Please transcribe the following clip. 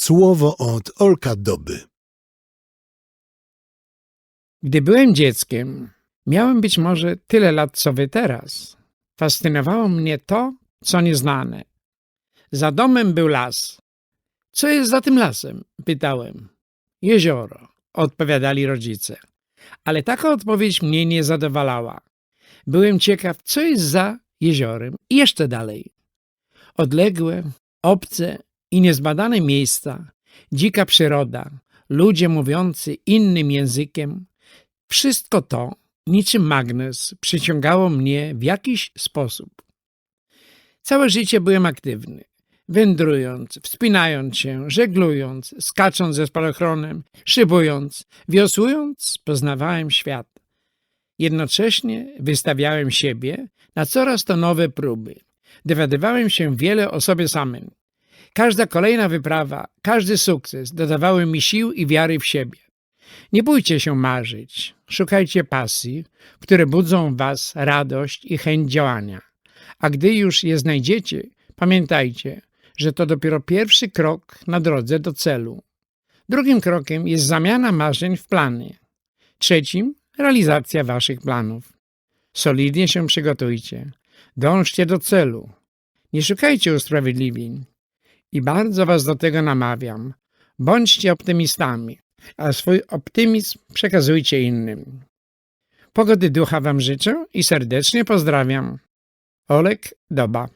Słowo od Olka Doby. Gdy byłem dzieckiem, miałem być może tyle lat co wy teraz. Fascynowało mnie to, co nieznane. Za domem był las. Co jest za tym lasem? pytałem. Jezioro, odpowiadali rodzice. Ale taka odpowiedź mnie nie zadowalała. Byłem ciekaw, co jest za jeziorem i jeszcze dalej. Odległe, obce i niezbadane miejsca, dzika przyroda, ludzie mówiący innym językiem, wszystko to, niczym magnes, przyciągało mnie w jakiś sposób. Całe życie byłem aktywny. Wędrując, wspinając się, żeglując, skacząc ze spadochronem, szybując, wiosłując, poznawałem świat. Jednocześnie wystawiałem siebie na coraz to nowe próby. Dowiadywałem się wiele o sobie samym. Każda kolejna wyprawa, każdy sukces dodawały mi sił i wiary w siebie. Nie bójcie się marzyć, szukajcie pasji, które budzą w was radość i chęć działania. A gdy już je znajdziecie, pamiętajcie, że to dopiero pierwszy krok na drodze do celu. Drugim krokiem jest zamiana marzeń w plany. Trzecim realizacja waszych planów. Solidnie się przygotujcie. Dążcie do celu. Nie szukajcie usprawiedliwień. I bardzo was do tego namawiam. Bądźcie optymistami, a swój optymizm przekazujcie innym. Pogody ducha wam życzę i serdecznie pozdrawiam. Olek Doba